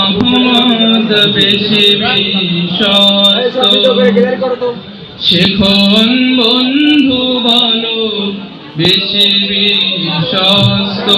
আহমদ বেশি বিশ্বস্ত। শেখন বন্ধু বলো বেশি বিশ্বস্ত।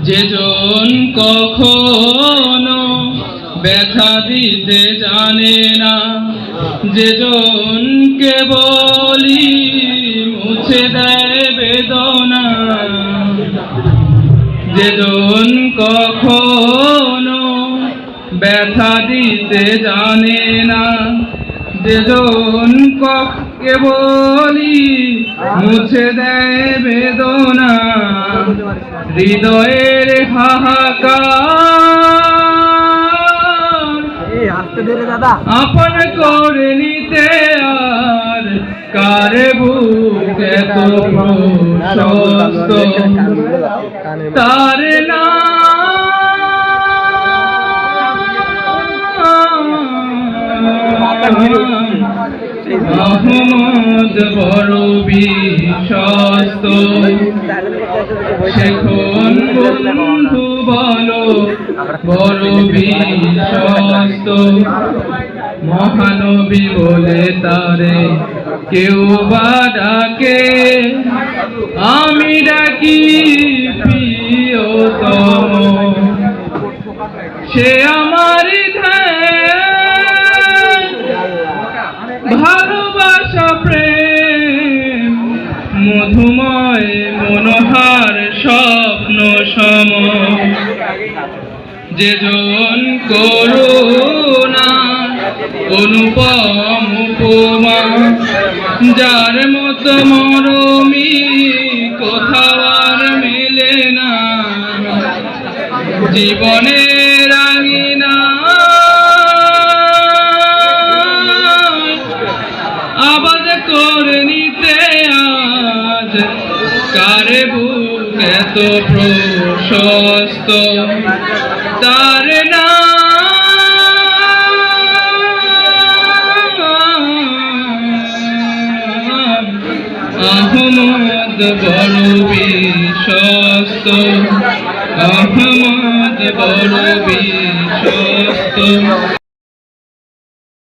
যেজন কখনো ব্যথা দিতে জানে না যেজন বলি মুছে দেয় যেজন কখনো ব্যথা দিতে জানে না যেজন ককে বলি মুছে দেয় বেদনা হৃদয়ের হাহাকার। আপন করে নিতে আর কারে প্রশস্ত তার আহমদ বড় বিশ্বস্ত সেখন বন্ধু বলো বড় বিশ্বস্ত মহানবী বলে তারে, কেউ বা ডাকে, আমি ডাকি প্রিয়তম। সে আমার ভালোবাসা, প্রেম, মধুময়, মনোহার, স্বপ্ন, সম। যেজন করুণা অনুপম উপমা যার মতো মরমি কোথাও আর মেলে না। জীবনের আঙিনা আবাদ করে নিতে আজ কারে বুক এত প্রশস্ত? তার আহমদ বড় বিশ্বস্ত আহমদ বড় বিশ্বস্ত।